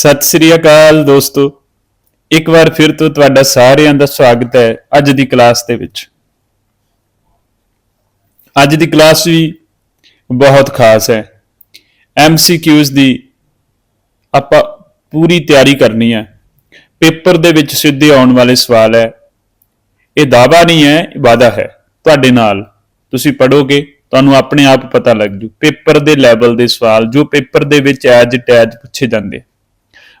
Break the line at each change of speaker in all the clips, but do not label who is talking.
ਸਤਿ ਸ੍ਰੀ ਅਕਾਲ ਦੋਸਤੋ। ਇੱਕ ਵਾਰ ਫਿਰ ਤੋਂ ਤੁਹਾਡਾ ਸਾਰਿਆਂ ਦਾ ਸਵਾਗਤ ਹੈ ਅੱਜ ਦੀ ਕਲਾਸ ਦੇ ਵਿੱਚ। ਅੱਜ ਦੀ ਕਲਾਸ ਵੀ ਬਹੁਤ ਖਾਸ ਹੈ। MCQs ਦੀ ਆਪਾਂ ਪੂਰੀ ਤਿਆਰੀ ਕਰਨੀ ਹੈ। ਪੇਪਰ ਦੇ ਵਿੱਚ ਸਿੱਧੇ ਆਉਣ ਵਾਲੇ ਸਵਾਲ ਹੈ। ਇਹ ਦਾਵਾ ਨਹੀਂ ਹੈ, ਇਹ ਵਾਅਦਾ ਹੈ। ਤੁਹਾਡੇ ਨਾਲ ਤੁਸੀਂ ਪੜੋਗੇ ਤੁਹਾਨੂੰ ਆਪਣੇ ਆਪ ਪਤਾ ਲੱਗ ਜੂ। ਪੇਪਰ ਦੇ ਲੈਵਲ ਦੇ ਸਵਾਲ, ਜੋ ਪੇਪਰ ਦੇ ਵਿੱਚ ਐਜ ਟੈਜ ਪੁੱਛੇ ਜਾਂਦੇ।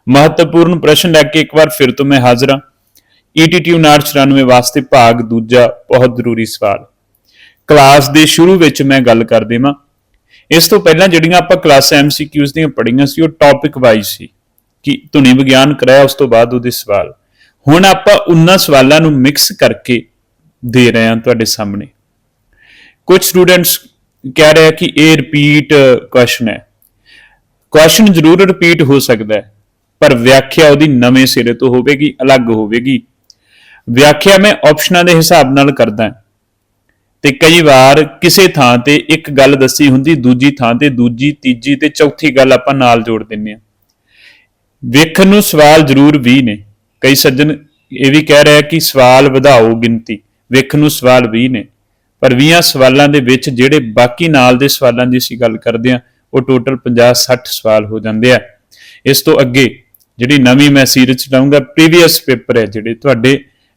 ਮਹੱਤਵਪੂਰਨ ਪ੍ਰਸ਼ਨ ਲੈ ਕੇ ਇੱਕ ਵਾਰ ਫਿਰ ਤੋਂ ਮੈਂ ਹਾਜ਼ਰ ਹਾਂ। ETT 994 ਵਾਸਤੇ ਭਾਗ ਦੂਜਾ ਬਹੁਤ ਜ਼ਰੂਰੀ ਸਵਾਲ। ਕਲਾਸ ਦੇ ਸ਼ੁਰੂ ਵਿੱਚ ਮੈਂ ਗੱਲ ਕਰ ਦੇਵਾਂ। ਇਸ ਤੋਂ ਪਹਿਲਾਂ ਜਿਹੜੀਆਂ ਆਪਾਂ ਕਲਾਸ MCQs ਦੀਆਂ ਪੜ੍ਹੀਆਂ ਸੀ, ਉਹ ਟੌਪਿਕ ਵਾਈਜ਼ ਸੀ। ਕਿ ਧੁਨੀ ਵਿਗਿਆਨ ਕਰਾਇਆ, ਉਸ ਤੋਂ ਬਾਅਦ ਉਹਦੇ ਸਵਾਲ। ਹੁਣ ਆਪਾਂ ਉਹਨਾਂ ਸਵਾਲਾਂ ਨੂੰ ਮਿਕਸ ਕਰਕੇ ਦੇ ਰਹੇ ਹਾਂ ਤੁਹਾਡੇ ਸਾਹਮਣੇ। ਕੁਝ ਸਟੂਡੈਂਟਸ ਕਹਿ ਰਹੇ ਕਿ ਇਹ ਰਿਪੀਟ ਕੁਐਸਚਨ ਹੈ। ਕੁਐਸਚਨ ਜ਼ਰੂਰ ਰਿਪੀਟ ਹੋ ਸਕਦਾ ਹੈ। ਪਰ ਵਿਆਖਿਆ ਉਹਦੀ ਨਵੇਂ ਸਿਰੇ ਤੋਂ ਹੋਵੇਗੀ, ਅਲੱਗ ਹੋਵੇਗੀ। ਵਿਆਖਿਆ ਮੈਂ ਆਪਸ਼ਨਾਂ ਦੇ ਹਿਸਾਬ ਨਾਲ ਕਰਦਾ ਹਾਂ। ਤੇ ਕਈ ਵਾਰ ਕਿਸੇ ਥਾਂ ਤੇ ਇੱਕ ਗੱਲ ਦੱਸੀ ਹੁੰਦੀ, ਦੂਜੀ ਥਾਂ ਤੇ ਦੂਜੀ, ਤੀਜੀ ਤੇ ਚੌਥੀ ਗੱਲ ਆਪਾਂ ਨਾਲ ਜੋੜ ਦਿੰਨੇ ਆ ਵੇਖਣ ਨੂੰ ਸਵਾਲ ਜ਼ਰੂਰ ਵੀ ਨੇ। ਕਈ ਸੱਜਣ ਇਹ ਵੀ ਕਹਿ ਰਿਹਾ ਕਿ ਸਵਾਲ ਵਧਾਓ ਗਿਣਤੀ। ਵੇਖਣ ਨੂੰ ਸਵਾਲ ਵੀ ਨੇ। ਪਰ 20 ਸਵਾਲਾਂ ਦੇ ਵਿੱਚ ਜਿਹੜੇ ਬਾਕੀ ਨਾਲ ਦੇ ਸਵਾਲਾਂ ਦੀ ਅਸੀਂ ਗੱਲ ਕਰਦੇ ਆ ਉਹ ਟੋਟਲ 50 60 ਸਵਾਲ ਹੋ ਜਾਂਦੇ ਆ। ਇਸ ਤੋਂ ਅੱਗੇ ਜਿਹੜੀ ਨਵੀਂ ਮੈਂ ਸੀਰੀਜ਼ ਚਲਾਉਂਗਾ ਪ੍ਰੀਵੀਅਸ ਪੇਪਰ ਹੈ ਜਿਹੜੇ ਤੁਹਾਡੇ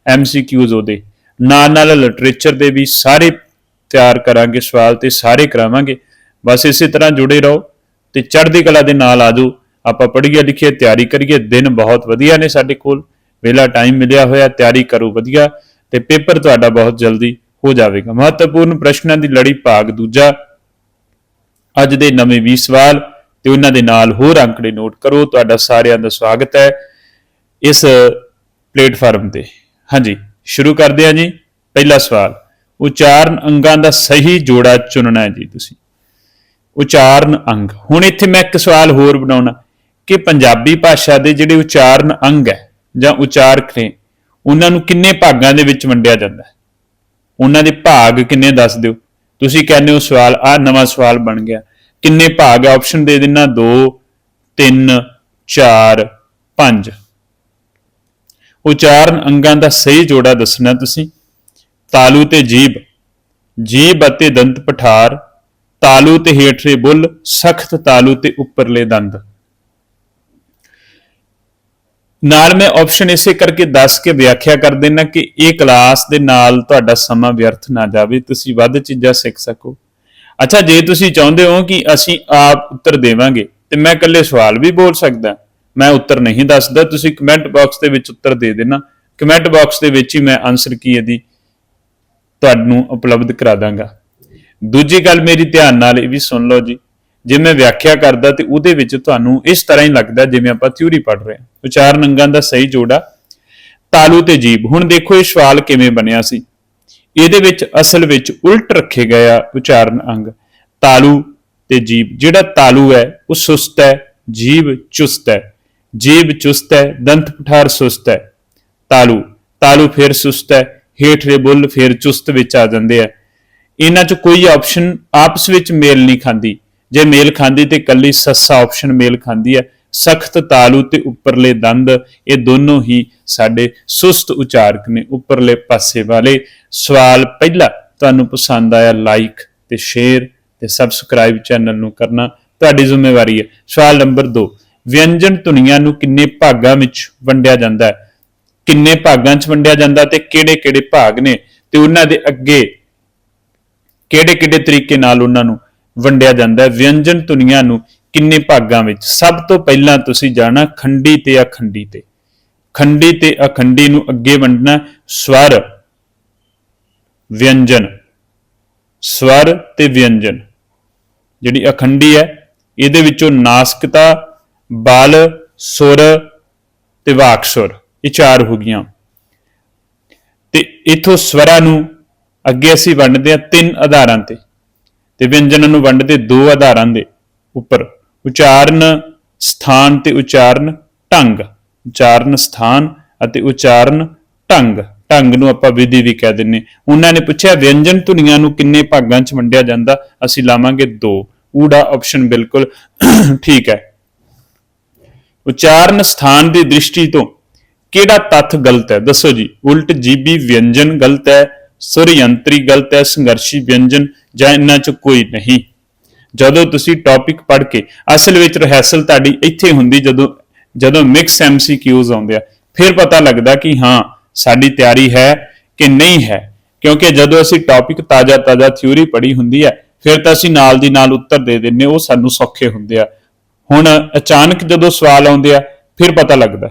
MCQs ਉਹਦੇ। ਨਾਲ ਨਾਲ ਲਿਟਰੇਚਰ ਦੇ ਵੀ ਸਾਰੇ ਤਿਆਰ ਕਰਾਂਗੇ, ਸਵਾਲ ਤੇ ਸਾਰੇ ਕਰਾਵਾਂਗੇ। ਬਸ ਇਸੇ ਤਰ੍ਹਾਂ ਜੁੜੇ ਰਹੋ ਤੇ ਚੜ੍ਹਦੀ ਕਲਾ ਦੇ ਨਾਲ ਆਜੋ ਆਪਾਂ ਪੜ੍ਹੀਏ ਲਿਖੀਏ, ਤਿਆਰੀ ਕਰੀਏ, ਦਿਨ ਬਹੁਤ ਵਧੀਆ ਨੇ ਸਾਡੇ ਕੋਲ। ਵੇਲਾ ਟਾਈਮ ਮਿਲਿਆ ਹੋਇਆ, ਤਿਆਰੀ ਕਰੋ ਵਧੀਆ ਤੇ ਪੇਪਰ ਤੁਹਾਡਾ ਬਹੁਤ ਜਲਦੀ ਹੋ ਜਾਵੇਗਾ। ਮਹੱਤਵਪੂਰਨ ਪ੍ਰਸ਼ਨਾਂ ਦੀ ਲੜੀ ਭਾਗ ਦੂਜਾ। ਅੱਜ ਦੇ ਨਵੇਂ 20 ਸਵਾਲ। ਤੇ ਉਹਨਾਂ ਦੇ ਨਾਲ ਹੋਰ ਅੰਕੜੇ ਨੋਟ ਕਰੋ। ਤੁਹਾਡਾ ਸਾਰਿਆਂ ਦਾ ਸਵਾਗਤ ਹੈ ਇਸ ਪਲੇਟਫਾਰਮ ਤੇ। ਹਾਂਜੀ, ਸ਼ੁਰੂ ਕਰਦੇ ਹਾਂ ਜੀ। ਪਹਿਲਾ ਸਵਾਲ, ਉਚਾਰਨ ਅੰਗਾਂ ਦਾ ਸਹੀ ਜੋੜਾ ਚੁਣਨਾ ਹੈ ਜੀ ਤੁਸੀਂ। ਉਚਾਰਨ ਅੰਗ। ਹੁਣ ਇੱਥੇ ਮੈਂ ਇੱਕ ਸਵਾਲ ਹੋਰ ਬਣਾਉਣਾ ਕਿ ਪੰਜਾਬੀ ਭਾਸ਼ਾ ਦੇ ਜਿਹੜੇ ਉਚਾਰਨ ਅੰਗ ਹੈ ਜਾਂ ਉਚਾਰਕ ਨੇ, ਉਹਨਾਂ ਨੂੰ ਕਿੰਨੇ ਭਾਗਾਂ ਦੇ ਵਿੱਚ ਵੰਡਿਆ ਜਾਂਦਾ ਹੈ? ਉਹਨਾਂ ਦੇ ਭਾਗ ਕਿੰਨੇ ਦੱਸ ਦਿਓ। ਤੁਸੀਂ ਕਹਿੰਦੇ ਹੋ ਸਵਾਲ ਆ ਨਵਾਂ ਸਵਾਲ ਬਣ ਗਿਆ। ਕਿੰਨੇ ਭਾਗ ਹੈ ਆਪਸ਼ਨ ਦੇ ਦੇਣਾ 2 3 4 5 ਉਚਾਰਨ ਅੰਗਾਂ ਦਾ ਸਹੀ ਜੋੜਾ ਦੱਸਣਾ ਤੁਸੀਂ। ਤਾਲੂ ਤੇ ਜੀਬ। ਜੀਬ ਅਤੇ ਦੰਤ ਪਠਾਰ। ਤਾਲੂ ਤੇ ਹੇਠਲੇ ਬੁੱਲ, ਸਖਤ ਤਾਲੂ ਤੇ ਉੱਪਰਲੇ ਦੰਦ। ਨਾਲ ਮੈਂ ਆਪਸ਼ਨ ਇਸੇ ਕਰਕੇ ਦੱਸ ਕੇ ਵਿਆਖਿਆ ਕਰ ਦੇਣਾ ਕਿ ਇਹ ਕਲਾਸ ਦੇ ਨਾਲ ਤੁਹਾਡਾ ਸਮਾਂ ਵਿਅਰਥ ਨਾ ਜਾਵੇ। ਤੁਸੀਂ ਵੱਧ ਚੀਜ਼ਾਂ ਸਿੱਖ ਸਕੋ। ਅੱਛਾ, ਜੇ ਤੁਸੀਂ ਚਾਹੁੰਦੇ ਹੋ ਕਿ ਅਸੀਂ ਆਪ ਉੱਤਰ ਦੇਵਾਂਗੇ, ਤੇ ਮੈਂ ਇਕੱਲੇ ਸਵਾਲ ਵੀ ਬੋਲ ਸਕਦਾ। ਮੈਂ ਉੱਤਰ ਨਹੀਂ ਦੱਸਦਾ, ਤੁਸੀਂ ਕਮੈਂਟ ਬਾਕਸ ਦੇ ਵਿੱਚ ਉੱਤਰ ਦੇ ਦੇਣਾ। ਕਮੈਂਟ ਬਾਕਸ ਦੇ ਵਿੱਚ ਹੀ ਮੈਂ ਆਨਸਰ ਕੀ ਇਹਦੀ ਤੁਹਾਨੂੰ ਉਪਲਬਧ ਕਰਾ ਦਾਂਗਾ। ਦੂਜੀ ਗੱਲ ਮੇਰੀ ਧਿਆਨ ਨਾਲ ਇਹ ਵੀ ਸੁਣ ਲਓ ਜੀ। ਜੇ ਮੈਂ ਵਿਆਖਿਆ ਕਰਦਾ ਤੇ ਉਹਦੇ ਵਿੱਚ ਤੁਹਾਨੂੰ ਇਸ ਤਰ੍ਹਾਂ ਹੀ ਲੱਗਦਾ ਜਿਵੇਂ ਆਪਾਂ ਥਿਊਰੀ ਪੜ੍ਹ ਰਹੇ ਹਾਂ। ਉਚਾਰਨ ਅੰਗਾਂ ਦਾ ਸਹੀ ਜੋੜਾ, ਤਾਲੂ ਤੇ ਜੀਬ ਹੁਣ ਦੇਖੋ ਇਹ ਸਵਾਲ ਕਿਵੇਂ ਬਣਿਆ ਸੀ। ਇਹਦੇ ਵਿੱਚ ਅਸਲ ਵਿੱਚ ਉਲਟ ਰੱਖੇ ਗਏ ਆ ਉਚਾਰਨ ਅੰਗ। ਤਾਲੂ ਤੇ ਜੀਬ, ਜਿਹੜਾ ਤਾਲੂ ਹੈ, ਉਹ ਸੁਸਤ ਹੈ, ਜੀਬ ਚੁਸਤ ਹੈ। ਜੀਬ ਚੁਸਤ ਹੈ, ਦੰਤ ਪਠਾਰ ਸੁਸਤ ਹੈ। ਤਾਲੂ ਤਾਲੂ ਫਿਰ ਸੁਸਤ ਹੈ, ਹੇਠਲੇ ਬੁੱਲ ਫਿਰ ਚੁਸਤ ਵਿੱਚ ਆ ਜਾਂਦੇ ਆ। ਇਹਨਾਂ 'ਚ ਕੋਈ ਆਪਸ਼ਨ ਆਪਸ ਵਿੱਚ ਮੇਲ ਨਹੀਂ ਖਾਂਦੀ। ਜੇ ਮੇਲ ਖਾਂਦੀ ਤੇ ਕੱਲੀ ਸੱਸਾ ਆਪਸ਼ਨ ਮੇਲ ਖਾਂਦੀ ਹੈ। ਸਖਤ ਤਾਲੂ ਤੇ ਉੱਪਰਲੇ ਦੰਦ, ਇਹ ਦੋਨੋਂ ਹੀ ਸਾਡੇ ਸੁਸਤ ਉਚਾਰਕ ਨੇ ਉੱਪਰਲੇ ਪਾਸੇ ਵਾਲੇ। ਸਵਾਲ ਪਹਿਲਾ ਤੁਹਾਨੂੰ ਪਸੰਦ ਆਇਆ ਲਾਈਕ ਤੇ ਸ਼ੇਅਰ ਤੇ ਸਬਸਕ੍ਰਾਈਬ ਚੈਨਲ ਨੂੰ ਕਰਨਾ ਤੁਹਾਡੀ ਜ਼ਿੰਮੇਵਾਰੀ ਹੈ। ਸਵਾਲ ਨੰਬਰ 2 ਵਿਅੰਜਨ ਧੁਨੀਆਂ ਨੂੰ ਕਿੰਨੇ ਭਾਗਾਂ ਵਿੱਚ ਵੰਡਿਆ ਜਾਂਦਾ ਹੈ? ਕਿੰਨੇ ਭਾਗਾਂ 'ਚ ਵੰਡਿਆ ਜਾਂਦਾ ਤੇ ਕਿਹੜੇ-ਕਿਹੜੇ ਭਾਗ ਨੇ? ਤੇ ਉਹਨਾਂ ਦੇ ਅੱਗੇ ਕਿਹੜੇ-ਕਿਹੜੇ ਤਰੀਕੇ ਨਾਲ ਉਹਨਾਂ ਨੂੰ ਵੰਡਿਆ ਜਾਂਦਾ ਹੈ? ਵਿਅੰਜਨ ਧੁਨੀਆਂ ਨੂੰ ਕਿੰਨੇ ਭਾਗਾਂ ਵਿੱਚ? ਸਭ ਤੋਂ ਪਹਿਲਾਂ ਤੁਸੀਂ ਜਾਣਾ ਖੰਡੀ ਤੇ ਅਖੰਡੀ ਤੇ। ਖੰਡੀ ਤੇ ਅਖੰਡੀ ਨੂੰ ਅੱਗੇ ਵੰਡਣਾ ਸਵਰ, ਵਿਅੰਜਨ। ਸਵਰ ਤੇ ਵਿਅੰਜਨ। ਜਿਹੜੀ ਅਖੰਡੀ ਹੈ, ਇਹਦੇ ਵਿੱਚੋਂ ਨਾਸਕਤਾ, ਬਲ, ਸੁਰ ਤੇ ਵਾਕਸੁਰ ਇਹ ਚਾਰ ਹੋ ਗਈਆਂ। ਤੇ ਇਥੋਂ ਸਵਰਾਂ ਨੂੰ ਅੱਗੇ ਅਸੀਂ ਵੰਡਦੇ ਹਾਂ ਤਿੰਨ ਆਧਾਰਾਂ ਤੇ। ਤੇ ਵਿਅੰਜਨਾਂ ਨੂੰ ਵੰਡਦੇ ਦੋ ਆਧਾਰਾਂ ਦੇ ਉੱਪਰ। ਉਚਾਰਨ ਸਥਾਨ ਤੇ ਉਚਾਰਨ ਢੰਗ, ਉਚਾਰਨ ਸਥਾਨ ਅਤੇ ਉਚਾਰਨ ਢੰਗ। ਢੰਗ ਨੂੰ ਆਪਾਂ ਵਿਧੀ ਵੀ ਕਹਿ ਦਿੰਨੇ। ਉਹਨਾਂ ਨੇ ਪੁੱਛਿਆ, ਵਿਅੰਜਨ ਧੁਨੀਆਂ ਨੂੰ ਕਿੰਨੇ ਭਾਗਾਂ 'ਚ ਵੰਡਿਆ ਜਾਂਦਾ? ਅਸੀਂ ਲਾਵਾਂਗੇ ਦੋ। ਊੜਾ ਆਪਸ਼ਨ ਬਿਲਕੁਲ ਠੀਕ ਹੈ। ਉਚਾਰਨ ਸਥਾਨ ਦੀ ਦ੍ਰਿਸ਼ਟੀ ਤੋਂ ਕਿਹੜਾ ਤੱਥ ਗਲਤ ਹੈ? ਦੱਸੋ ਜੀ। ਉਲਟ ਜੀਬੀ ਵਿਅੰਜਨ ਗਲਤ ਹੈ ਸੁਰ ਯੰਤਰੀ ਗਲਤ ਹੈ, ਸੰਘਰਸ਼ੀ ਵਿਅੰਜਨ ਜਾਂ ਇਹਨਾਂ ਚ ਕੋਈ ਨਹੀਂ। ਜਦੋਂ ਤੁਸੀਂ ਟੌਪਿਕ ਪੜ੍ਹ ਕੇ, ਅਸਲ ਵਿੱਚ ਰਿਹਰਸਲ ਤੁਹਾਡੀ ਇੱਥੇ ਹੁੰਦੀ ਜਦੋਂ ਜਦੋਂ ਮਿਕਸ ਐਮਸੀਕਿਊਜ਼ ਆਉਂਦੇ ਆ, ਫਿਰ ਪਤਾ ਲੱਗਦਾ ਕਿ ਹਾਂ, ਸਾਡੀ ਤਿਆਰੀ ਹੈ ਕਿ ਨਹੀਂ ਹੈ। ਕਿਉਂਕਿ ਜਦੋਂ ਅਸੀਂ ਟੌਪਿਕ ਤਾਜ਼ਾ ਤਾਜ਼ਾ ਥਿਊਰੀ ਪੜ੍ਹੀ ਹੁੰਦੀ ਹੈ, ਫਿਰ ਤਾਂ ਅਸੀਂ ਨਾਲ ਦੀ ਨਾਲ ਉੱਤਰ ਦੇ ਦਿੰਨੇ ਉਹ ਸਾਨੂੰ ਸੌਖੇ ਹੁੰਦੇ ਆ। ਹੁਣ ਅਚਾਨਕ ਜਦੋਂ ਸਵਾਲ ਆਉਂਦੇ ਆ, ਫਿਰ ਪਤਾ ਲੱਗਦਾ।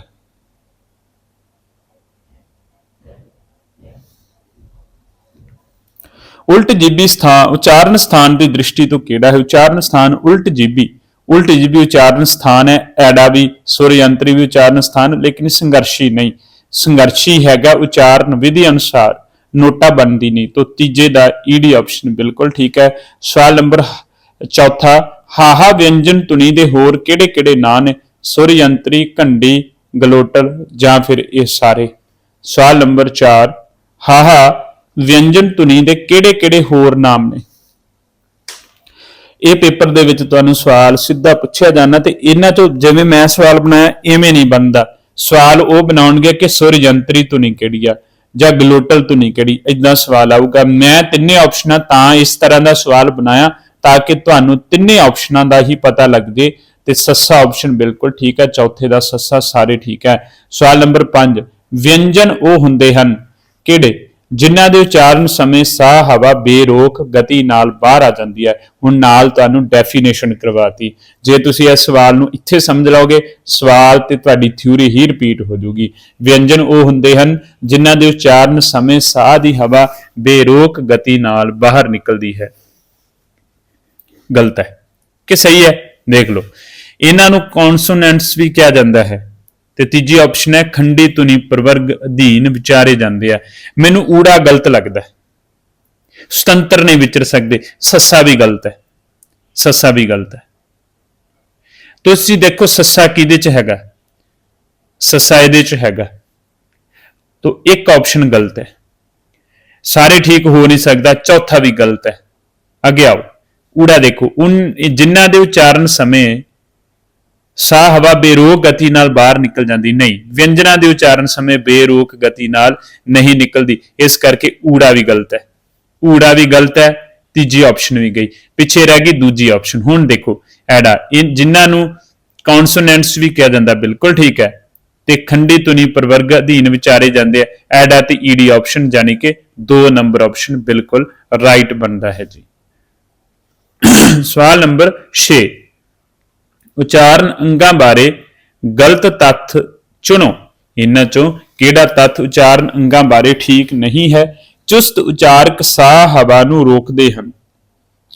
ਉਲਟ ਜੀਬੀ ਸਥਾਨ ਉਚਾਰਨ ਸਥਾਨ ਦੀ ਦ੍ਰਿਸ਼ਟੀ ਤੋਂ ਕਿਹੜਾ ਹੈ? ਉਚਾਰਨ ਸਥਾਨ ਉਲਟ ਜੀਬੀ। ਉਲਟ ਜੀਬੀ ਉਚਾਰਨ ਸਥਾਨ ਹੈ, ਐਡਾ ਵੀ ਸੁਰ ਵੀ ਉਚਾਰਨ ਸਥਾਨ, ਲੇਕਿਨ ਸੰਘਰਸ਼ੀ ਨਹੀਂ। ਸੰਘਰਸ਼ੀ ਹੈਗਾ ਉਚਾਰਨ ਵਿਧੀ ਅਨੁਸਾਰ, ਨੋਟਾ ਬੰਦੀ ਨਹੀਂ। ਤੋਂ ਤੀਜੇ ਦਾ ਈਡੀ ਆਪਸ਼ਨ ਬਿਲਕੁਲ ਠੀਕ ਹੈ। ਸਵਾਲ ਨੰਬਰ ਚੌਥਾ, ਹਾਹਾ ਵਿਅੰਜਨ ਧੁਨੀ ਦੇ ਹੋਰ ਕਿਹੜੇ-ਕਿਹੜੇ ਨਾਂ ਨੇ? ਸੁਰਯੰਤਰੀ, ਘੰਡੀ ਗਲੋਟਲ ਜਾਂ ਫਿਰ ਇਹ ਸਾਰੇ। ਸਵਾਲ ਨੰਬਰ 4 ਹਾਹਾ ਵਿਅੰਜਨ ਧੁਨੀ ਦੇ ਕਿਹੜੇ-ਕਿਹੜੇ ਹੋਰ ਨਾਮ ਨੇ? ਇਹ ਪੇਪਰ ਦੇ ਵਿੱਚ ਤੁਹਾਨੂੰ ਸਵਾਲ ਸਿੱਧਾ ਪੁੱਛਿਆ ਜਾਣਾ ਤੇ ਇਹਨਾਂ ਤੋਂ ਜਿਵੇਂ ਮੈਂ ਸਵਾਲ ਬਣਾਇਆ ਐਵੇਂ ਨਹੀਂ ਬਣਦਾ। ਸਵਾਲ ਉਹ ਬਣਾਉਣਗੇ ਕਿ ਸੁਰ ਯੰਤਰੀ ਧੁਨੀ ਕਿਹੜੀ ਆ ਜਾਂ ਗਲੋਟਲ ਧੁਨੀ ਕਿਹੜੀ ਇਦਾਂ ਸਵਾਲ ਆਊਗਾ। ਮੈਂ ਤਿੰਨੇ ਆਪਸ਼ਨਾਂ ਤਾਂ ਇਸ ਤਰ੍ਹਾਂ ਦਾ ਸਵਾਲ ਬਣਾਇਆ ਤਾਂ ਕਿ ਤੁਹਾਨੂੰ ਤਿੰਨੇ ਆਪਸ਼ਨਾਂ ਦਾ ਹੀ ਪਤਾ ਲੱਗ ਜੇ ਤੇ ਸੱਸਾ ਆਪਸ਼ਨ ਬਿਲਕੁਲ ਠੀਕ ਹੈ, ਚੌਥੇ ਦਾ ਸੱਸਾ ਸਾਰੇ ਠੀਕ ਹੈ। ਸਵਾਲ ਨੰਬਰ 5 ਵਿਅੰਜਨ ਉਹ ਹੁੰਦੇ ਹਨ ਕਿਹੜੇ? ਜਿਨ੍ਹਾਂ ਦੇ ਉਚਾਰਨ ਸਮੇਂ ਸਾਹ, ਹਵਾ, ਬੇਰੋਕ ਗਤੀ ਨਾਲ ਬਾਹਰ ਆ ਜਾਂਦੀ ਹੈ, ਹੁਣ ਨਾਲ ਤੁਹਾਨੂੰ ਡੈਫੀਨੇਸ਼ਨ ਕਰਵਾਤੀ। ਜੇ ਤੁਸੀਂ ਇਸ ਸਵਾਲ ਨੂੰ ਇੱਥੇ ਸਮਝ ਲਓਗੇ, ਸਵਾਲ ਤੇ ਤੁਹਾਡੀ ਥਿਊਰੀ ਹੀ ਰਿਪੀਟ ਹੋ ਜਾਊਗੀ। ਵਿਅੰਜਨ ਉਹ ਹੁੰਦੇ ਹਨ ਜਿਨ੍ਹਾਂ ਦੇ ਉਚਾਰਨ ਸਮੇਂ ਸਾਹ ਦੀ ਹਵਾ, ਬੇਰੋਕ ਗਤੀ ਨਾਲ ਬਾਹਰ ਨਿਕਲਦੀ ਹੈ। ਗਲਤ ਹੈ। ਕਿ ਸਹੀ ਹੈ? ਦੇਖ ਲਓ। ਇਹਨਾਂ ਨੂੰ ਕੌਨਸੋਨੈਂਟਸ ਵੀ ਕਿਹਾ ਜਾਂਦਾ ਹੈ। ਤੇ ਤੀਜੀ ਆਪਸ਼ਨ ਹੈ, ਖੰਡੀ ਧੁਨੀ ਪ੍ਰਵਰਗ ਅਧੀਨ ਵਿਚਾਰੇ ਜਾਂਦੇ ਆ। ਮੈਨੂੰ ਊੜਾ ਗਲਤ ਲੱਗਦਾ ਸੁਤੰਤਰ ਨਹੀਂ ਵਿਚਰ ਸਕਦੇ, ਸੱਸਾ ਵੀ ਗਲਤ ਹੈ। ਸੱਸਾ ਵੀ ਗਲਤ ਹੈ। ਤੁਸੀਂ ਦੇਖੋ ਸੱਸਾ ਕਿਹਦੇ ਚ ਹੈਗਾ? ਸੱਸਾ ਇਹਦੇ ਚ ਹੈਗਾ। ਤੋ ਇੱਕ ਆਪਸ਼ਨ ਗਲਤ ਹੈ। ਸਾਰੇ ਠੀਕ ਹੋ ਨਹੀਂ ਸਕਦਾ, ਚੌਥਾ ਵੀ ਗਲਤ ਹੈ। ਅੱਗੇ ਆਓ। ਊੜਾ ਦੇਖੋ, ਉਨ ਜਿਨ੍ਹਾਂ ਦੇ ਉਚਾਰਨ ਸਮੇਂ ਸਾਹ ਹਵਾ ਬੇਰੋਕ ਗਤੀ ਨਾਲ ਬਾਹਰ ਨਿਕਲ ਜਾਂਦੀ ਨਹੀਂ। ਵਿਅੰਜਨਾਂ ਦੇ ਉਚਾਰਨ ਸਮੇਂ ਬੇਰੋਕ ਗਤੀ ਨਾਲ ਨਹੀਂ ਨਿਕਲਦੀ। ਇਸ ਕਰਕੇ ਊੜਾ ਵੀ ਗਲਤ ਹੈ। ਊੜਾ ਵੀ ਗਲਤ ਹੈ, ਤੀਜੀ ਆਪਸ਼ਨ ਵੀ ਗਈ। ਪਿੱਛੇ ਰਹਿ ਗਈ ਦੂਜੀ ਆਪਸ਼ਨ ਹੁਣ ਦੇਖੋ, ਐਡਾ, ਇਹ ਜਿਨ੍ਹਾਂ ਨੂੰ ਕੌਨਸੋਨੈਂਟਸ ਵੀ ਕਿਹਾ ਜਾਂਦਾ, ਬਿਲਕੁਲ ਠੀਕ ਹੈ। ਤੇ ਖੰਡੀ ਧੁਨੀ ਪ੍ਰਵਰਗ ਅਧੀਨ ਵਿਚਾਰੇ ਜਾਂਦੇ ਆ। ਐਡਾ ਤੇ ਈਡੀ ਆਪਸ਼ਨ ਯਾਨੀ ਕਿ ਦੋ ਨੰਬਰ ਆਪਸ਼ਨ ਬਿਲਕੁਲ ਰਾਈਟ ਬਣਦਾ ਹੈ ਜੀ। ਸਵਾਲ ਨੰਬਰ 6 ਉਚਾਰਨ ਅੰਗਾਂ ਬਾਰੇ ਗਲਤ ਤੱਥ ਚੁਣੋ। ਇਹਨਾਂ ਚੋਂ ਕਿਹੜਾ ਤੱਥ ਉਚਾਰਨ ਅੰਗਾਂ ਬਾਰੇ ਠੀਕ ਨਹੀਂ ਹੈ? ਚੁਸਤ ਉਚਾਰਕ ਸਾਹ ਹਵਾ ਨੂੰ ਰੋਕਦੇ ਹਨ।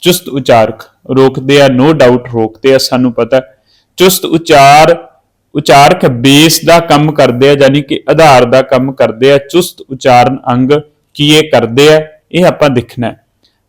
ਚੁਸਤ ਉਚਾਰਕ ਰੋਕਦੇ ਆ ਨੋ ਡਾਊਟ ਰੋਕਦੇ ਆ, ਸਾਨੂੰ ਪਤਾ। ਚੁਸਤ ਉਚਾਰ, ਉਚਾਰਕ ਬੇਸ ਦਾ ਕੰਮ ਕਰਦੇ ਆ, ਯਾਨੀ ਕਿ ਆਧਾਰ ਦਾ ਕੰਮ ਕਰਦੇ ਆ। ਚੁਸਤ ਉਚਾਰਨ ਅੰਗ ਕੀ ਇਹ ਕਰਦੇ ਆ? ਇਹ ਆਪਾਂ ਦੇਖਣਾ ਹੈ।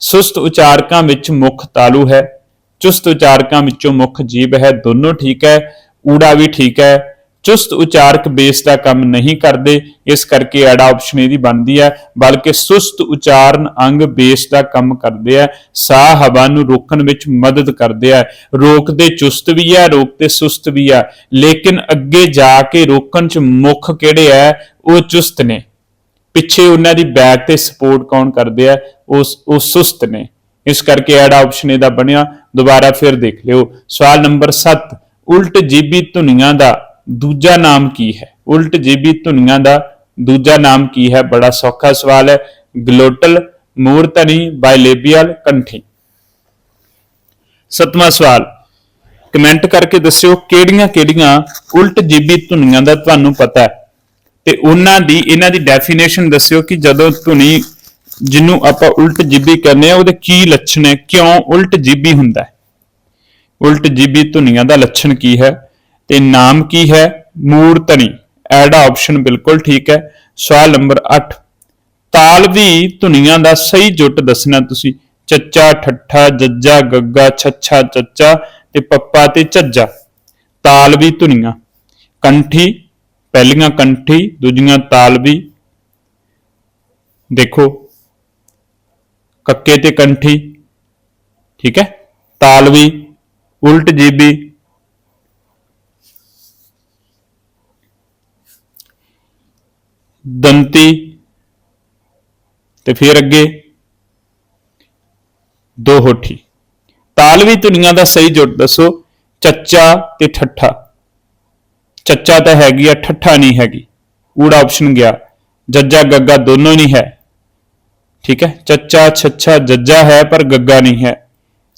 ਸੁਸਤ ਉਚਾਰਕਾਂ ਵਿੱਚ ਮੁੱਖ ਤਾਲੂ ਹੈ। ਚੁਸਤ ਉਚਾਰਕਾਂ ਵਿੱਚੋਂ ਮੁੱਖ ਜੀਭ ਹੈ, ਦੋਨੋਂ ਠੀਕ ਹੈ, ਊੜਾ ਵੀ ਠੀਕ ਹੈ। ਚੁਸਤ ਉਚਾਰਕ ਬੇਸ ਦਾ ਕੰਮ ਨਹੀਂ ਕਰਦੇ, ਇਸ ਕਰਕੇ ਐਡਾ ਆਪਸ਼ਨ ਇਹਦੀ ਬਣਦੀ ਹੈ, ਬਲਕਿ ਸੁਸਤ ਉਚਾਰਨ ਅੰਗ ਬੇਸ ਦਾ ਕੰਮ ਕਰਦੇ ਆ ਸਾਹ ਹਵਾ ਨੂੰ ਰੋਕਣ ਵਿੱਚ ਮਦਦ ਕਰਦੇ ਆ ਰੋਕਦੇ ਚੁਸਤ ਵੀ ਆ ਰੋਕਦੇ ਸੁਸਤ ਵੀ ਆ ਲੇਕਿਨ ਅੱਗੇ ਜਾ ਕੇ ਰੋਕਣ ਚ ਮੁੱਖ ਕਿਹੜੇ ਆ ਉਹ ਚੁਸਤ ਨੇ। ਪਿੱਛੇ ਉਹਨਾਂ ਦੀ ਬੈਕ ਤੇ ਸਪੋਰਟ ਕੌਣ ਕਰਦੇ ਆ ਉਸ, ਉਹ ਸੁਸਤ ਨੇ। ਇਸ ਕਰਕੇ ਐਡ ਆਪਸ਼ਨ ਇਹਦਾ ਬਣਿਆ, ਦੁਬਾਰਾ ਫਿਰ ਦੇਖ ਲਿਓ। ਸਵਾਲ ਨੰਬਰ 7 ਉਲਟ ਜੀਬੀ ਧੁਨੀਆਂ ਦਾ ਦੂਜਾ ਨਾਮ ਕੀ ਹੈ? ਉਲਟ ਜੀਬੀ ਧੁਨੀਆਂ ਦਾ ਦੂਜਾ ਨਾਮ ਕੀ ਹੈ? ਬੜਾ ਸੌਖਾ ਸਵਾਲ ਹੈ। ਗਲੋਟਲ, ਮੂਰਤਨੀ, ਬਾਇਲੇਬੀਅਲ, ਕੰਠੀ। ਸਤਵਾਂ ਸਵਾਲ, ਕਮੈਂਟ ਕਰਕੇ ਦੱਸਿਓ ਕਿਹੜੀਆਂ-ਕਿਹੜੀਆਂ ਉਲਟ ਜੀਬੀ ਧੁਨੀਆਂ ਦਾ ਤੁਹਾਨੂੰ ਪਤਾ ਹੈ? ਤੇ ਉਹਨਾਂ ਦੀ, ਇਹਨਾਂ ਦੀ ਡੈਫੀਨੇਸ਼ਨ ਦੱਸਿਓ ਕਿ ਜਦੋਂ ਧੁਨੀ ਜਿਹਨੂੰ ਆਪਾਂ ਉਲਟ ਜੀਬੀ ਕਹਿੰਦੇ ਆ, ਉਹਦੇ ਕੀ ਲੱਛਣ ਹੈ? ਕਿਉਂ ਉਲਟ ਜੀਬੀ ਹੁੰਦਾ ਹੈ? ਉਲਟ ਜੀਬੀ ਧੁਨੀਆਂ ਦਾ ਲੱਛਣ ਕੀ ਹੈ? ਤੇ ਨਾਮ ਕੀ ਹੈ? ਮੂਰਤਨੀ। ਐਡਾ ਆਪਸ਼ਨ ਬਿਲਕੁਲ ਠੀਕ ਹੈ। ਸਵਾਲ ਨੰਬਰ 8 ਤਾਲਵੀ ਧੁਨੀਆਂ ਦਾ ਸਹੀ ਜੁੱਟ ਦੱਸਣਾ ਤੁਸੀਂ। ਚੱਚਾ, ਠੱਠਾ, ਜੱਜਾ, ਗੱਗਾ, ਛੱਛਾ, ਚੱਚਾ ਤੇ ਪੱਪਾ ਤੇ ਝੱਜਾ। ਤਾਲਵੀ ਧੁਨੀਆਂ। ਕੰਠੀ, ਪਹਿਲੀਆਂ ਕੰਠੀ, ਦੂਜੀਆਂ ਤਾਲਵੀ ਦੇਖੋ। ਕੱਕੇ ਤੇ ਕੰਠੀ, ਠੀਕ ਹੈ? ਤਾਲਵੀ, ਉਲਟ ਜੀਬੀ। ਦੰਤੀ ਤੇ ਫਿਰ ਅੱਗੇ ਦੋ ਹੋਠੀ। ਤਾਲਵੀ ਦੁਨੀਆ ਦਾ ਸਹੀ ਜੁੜ ਦੱਸੋ, ਚੱਚਾ ਤੇ ਠੱਠਾ। ਚੱਚਾ ਤਾਂ ਹੈਗੀ ਆ, ਠੱਠਾ ਨਹੀਂ ਹੈਗੀ। ਊੜਾ ਆਪਸ਼ਨ ਗਿਆ। ਜੱਜਾ, ਗੱਗਾ ਦੋਨੋਂ ਨਹੀਂ ਹੈ। ਠੀਕ ਹੈ? ਚੱਚਾ, ਛੱਛਾ, ਜੱਜਾ ਹੈ ਪਰ ਗੱਗਾ ਨਹੀਂ ਹੈ।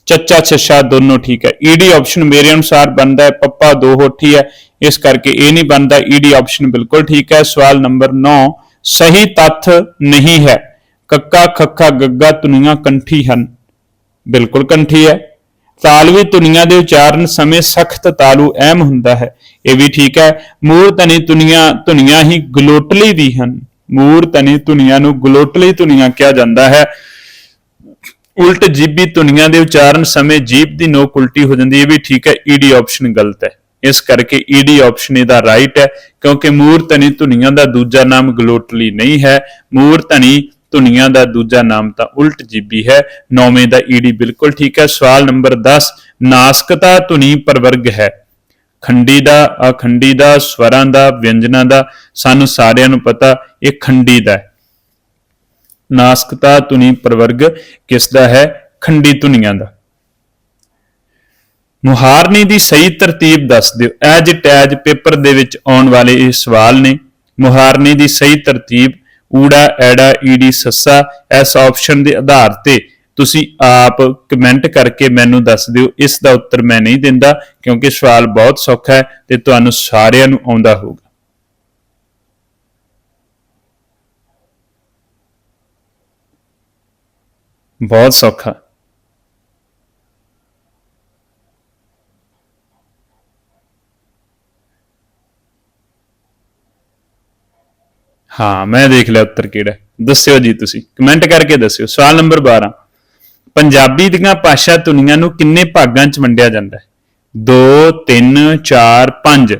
ਚੱਚਾ, ਛੱਛਾ ਦੋਨੋਂ ਠੀਕ ਹੈ। ਈਡੀ ਆਪਸ਼ਨ ਮੇਰੇ ਅਨੁਸਾਰ ਬਣਦਾ ਹੈ, ਪੱਪਾ ਦੋ ਹੋਠੀ ਹੈ। ਇਸ ਕਰਕੇ ਇਹ ਨਹੀਂ ਬਣਦਾ ਈਡੀ ਆਪਸ਼ਨ ਬਿਲਕੁਲ ਠੀਕ ਹੈ। ਸਵਾਲ ਨੰਬਰ 9 ਸਹੀ ਤੱਥ ਨਹੀਂ ਹੈ। ਕੱਕਾ, ਖੱਖਾ, ਗੱਗਾ ਧੁਨੀਆਂ ਕੰਠੀ ਹਨ। ਬਿਲਕੁਲ ਕੰਠੀ ਹੈ। ਤਾਲਵੀ ਧੁਨੀਆਂ ਦੇ ਉਚਾਰਨ ਸਮੇਂ ਸਖਤ ਤਾਲੂ ਅਹਿਮ ਹੁੰਦਾ ਹੈ। ਇਹ ਵੀ ਠੀਕ ਹੈ। ਮੂਰ ਤਨੀ ਧੁਨੀਆਂ ਧੁਨੀਆਂ ਹੀ ਗਲੋਟਲੀ ਦੀ ਹਨ। ਮੂਰ ਤਨੀ ਧੁਨੀਆਂ ਨੂੰ ਗਲੋਟਲੀ ਧੁਨੀਆਂ ਕਿਹਾ ਜਾਂਦਾ ਹੈ। ਉਲਟ ਜੀਬੀ ਧੁਨੀਆਂ ਦੇ ਉਚਾਰਨ ਸਮੇਂ ਜੀਭ ਦੀ ਨੋਕ ਉਲਟੀ ਹੋ ਜਾਂਦੀ ਹੈ। ਇਹ ਵੀ ਠੀਕ ਹੈ, ਈਡੀ ਆਪਸ਼ਨ ਗਲਤ ਹੈ। ਇਸ ਕਰਕੇ ਈਡੀ ਆਪਸ਼ਨ ਇਹਦਾ ਰਾਈਟ ਹੈ, ਕਿਉਂਕਿ ਮੂਰ ਤਨੀ ਧੁਨੀਆਂ ਦਾ ਦੂਜਾ ਨਾਮ ਗਲੋਟਲੀ ਨਹੀਂ ਹੈ। ਮੂਰ ਤਨੀ ਧੁਨੀਆਂ ਦਾ ਦੂਜਾ ਨਾਮ ਤਾਂ ਉਲਟ ਜੀਬੀ ਹੈ। ਨੌਵੇਂ ਦਾ ਈਡੀ ਬਿਲਕੁਲ ਠੀਕ ਹੈ। ਸਵਾਲ ਨੰਬਰ 10 ਨਾਸਕਤਾ ਧੁਨੀ ਪਰਵਰਗ ਹੈ। ਖੰਡੀ ਦਾ ਅਖੰਡੀ ਦਾ, ਸਵਰਾਂ ਦਾ, ਵਿਅੰਜਨਾਂ ਦਾ, ਸਾਨੂੰ ਸਾਰਿਆਂ ਨੂੰ ਪਤਾ, ਇਹ ਖੰਡੀ ਦਾ ਨਾਸਕਤਾ ਧੁਨੀ ਪ੍ਰਵਰਗ ਕਿਸ ਦਾ ਹੈ? ਖੰਡੀ ਧੁਨੀਆਂ ਦਾ। ਮੁਹਾਰਨੀ ਦੀ ਸਹੀ ਤਰਤੀਬ ਦੱਸ ਦਿਓ। ਐਜ ਇਟ ਪੇਪਰ ਦੇ ਵਿੱਚ ਆਉਣ ਵਾਲੇ ਇਹ ਸਵਾਲ ਨੇ। ਮੁਹਾਰਨੀ ਦੀ ਸਹੀ ਤਰਤੀਬ, ਊੜਾ, ਐੜਾ, ਈੜੀ, ਸੱਸਾ, ਇਸ ਆਪਸ਼ਨ ਦੇ ਆਧਾਰ ਤੇ ਤੁਸੀਂ ਆਪ ਕਮੈਂਟ ਕਰਕੇ ਮੈਨੂੰ ਦੱਸ ਦਿਓ। ਇਸ ਦਾ ਉੱਤਰ ਮੈਂ ਨਹੀਂ ਦਿੰਦਾ, ਕਿਉਂਕਿ ਸਵਾਲ ਬਹੁਤ ਸੌਖਾ ਹੈ ਤੇ ਤੁਹਾਨੂੰ ਸਾਰਿਆਂ ਨੂੰ ਆਉਂਦਾ ਹੋਊਗਾ। ਬਹੁਤ ਸੌਖਾ। ਹਾਂ, ਮੈਂ ਦੇਖ ਲਿਆ ਉੱਤਰ ਕਿਹੜਾ ਦੱਸਿਓ ਜੀ ਤੁਸੀਂ। ਕਮੈਂਟ ਕਰਕੇ ਦੱਸਿਓ। ਸਵਾਲ ਨੰਬਰ 12 ਪੰਜਾਬੀ ਦੀਆਂ ਭਾਸ਼ਾ ਧੁਨੀਆਂ ਨੂੰ ਕਿੰਨੇ ਭਾਗਾਂ 'ਚ ਵੰਡਿਆ ਜਾਂਦਾ ਹੈ? 2 3 4 5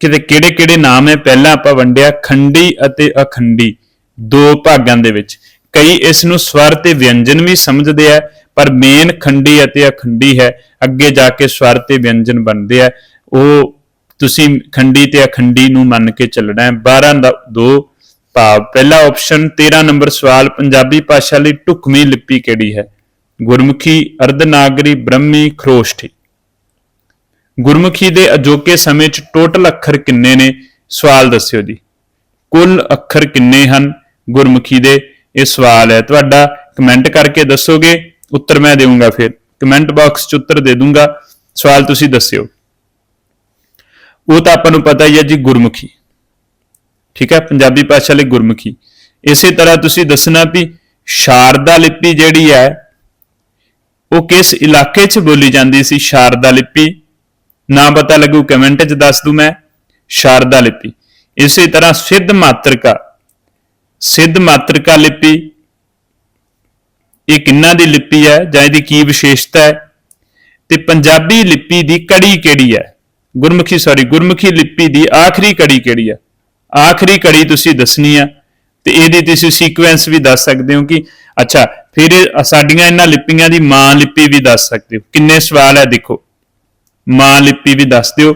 ਕਿਤੇ ਕਿਹੜੇ ਕਿਹੜੇ ਨਾਮ ਹੈ? ਪਹਿਲਾਂ ਆਪਾਂ ਵੰਡਿਆ ਖੰਡੀ ਅਤੇ ਅਖੰਡੀ, ਦੋ ਭਾਗਾਂ ਦੇ ਵਿੱਚ। ਕਈ ਇਸ ਨੂੰ ਸਵਰ ਤੇ ਵਿਅੰਜਨ ਵੀ ਸਮਝਦੇ ਆ, ਪਰ ਮੇਨ ਖੰਡੀ ਅਤੇ ਅਖੰਡੀ ਹੈ। ਅੱਗੇ ਜਾ ਕੇ ਸਵਰ ਤੇ ਵਿਅੰਜਨ ਬਣਦੇ ਆ। ਉਹ ਤੁਸੀਂ ਖੰਡੀ ਤੇ ਅਖੰਡੀ ਨੂੰ ਮੰਨ ਕੇ ਚੱਲਣਾ ਹੈ। 12 ਦਾ 2 ਭਾਵ ਪਹਿਲਾ ਆਪਸ਼ਨ 13 ਨੰਬਰ ਸਵਾਲ, ਪੰਜਾਬੀ ਭਾਸ਼ਾ ਲਈ ਢੁਕਵੀਂ ਲਿਪੀ ਕਿਹੜੀ ਹੈ? ਗੁਰਮੁਖੀ, ਅਰਧਨਾਗਰੀ, ਬ੍ਰਹਮੀ, ਖਰੋਸ਼ਠੀ। ਗੁਰਮੁਖੀ ਦੇ ਅਜੋਕੇ ਸਮੇਂ 'ਚ ਟੋਟਲ ਅੱਖਰ ਕਿੰਨੇ ਨੇ? ਸਵਾਲ ਦੱਸਿਓ ਜੀ। ਕੁੱਲ ਅੱਖਰ ਕਿੰਨੇ ਹਨ ਗੁਰਮੁਖੀ ਦੇ? ਇਹ ਸਵਾਲ ਹੈ। ਤੁਹਾਡਾ ਕਮੈਂਟ ਕਰਕੇ ਦੱਸੋਗੇ, ਉੱਤਰ ਮੈਂ ਦੇਵਾਂਗਾ ਫਿਰ। ਕਮੈਂਟ ਬਾਕਸ 'ਚ ਉੱਤਰ ਦੇ ਦੂੰਗਾ। ਸਵਾਲ ਤੁਸੀਂ ਦੱਸਿਓ। ਉਹ ਤਾਂ ਆਪਾਂ ਨੂੰ ਪਤਾ ਹੀ ਹੈ ਜੀ ਗੁਰਮੁਖੀ। ਠੀਕ ਹੈ? ਪੰਜਾਬੀ ਭਾਸ਼ਾ ਲਈ ਗੁਰਮੁਖੀ। ਇਸੇ ਤਰ੍ਹਾਂ ਤੁਸੀਂ ਦੱਸਣਾ ਵੀ ਸ਼ਾਰਦਾ ਲਿਪੀ ਜਿਹੜੀ ਹੈ, ਉਹ ਕਿਸ ਇਲਾਕੇ 'ਚ ਬੋਲੀ ਜਾਂਦੀ ਸੀ ਸ਼ਾਰਦਾ ਲਿਪੀ? ਨਾ ਪਤਾ ਲੱਗੂ ਕਮੈਂਟ 'ਚ ਦੱਸ ਦੂੰ ਮੈਂ। ਸ਼ਾਰਦਾ ਲਿਪੀ। ਇਸੇ ਤਰ੍ਹਾਂ ਸਿੱਧ ਮਾਤਰਕਾ। ਸਿੱਧ ਮਾਤਰਕਾ ਲਿਪੀ, ਇਹ ਕਿੰਨਾ ਦੀ ਲਿਪੀ ਹੈ ਜਾਂ ਇਹਦੀ ਕੀ ਵਿਸ਼ੇਸ਼ਤਾ ਹੈ? ਤੇ ਪੰਜਾਬੀ ਲਿਪੀ ਦੀ ਕੜੀ ਕਿਹੜੀ ਹੈ? ਗੁਰਮੁਖੀ ਸੌਰੀ ਗੁਰਮੁਖੀ ਲਿਪੀ ਦੀ ਆਖਰੀ ਕੜੀ ਕਿਹੜੀ ਹੈ? ਆਖਰੀ ਕੜੀ ਤੁਸੀਂ ਦੱਸਣੀ ਆ, ਤੇ ਇਹਦੀ ਤੁਸੀਂ ਸੀਕੁਐਂਸ ਵੀ ਦੱਸ ਸਕਦੇ ਹੋ ਕਿ, ਅੱਛਾ, ਫਿਰ ਸਾਡੀਆਂ ਇਹਨਾਂ ਲਿਪੀਆਂ ਦੀ ਮਾਂ ਲਿਪੀ ਵੀ ਦੱਸ ਸਕਦੇ ਹੋ। ਕਿੰਨੇ ਸਵਾਲ ਹੈ ਦੇਖੋ। ਮਾਂ ਲਿਪੀ ਵੀ ਦੱਸ ਦਿਓ।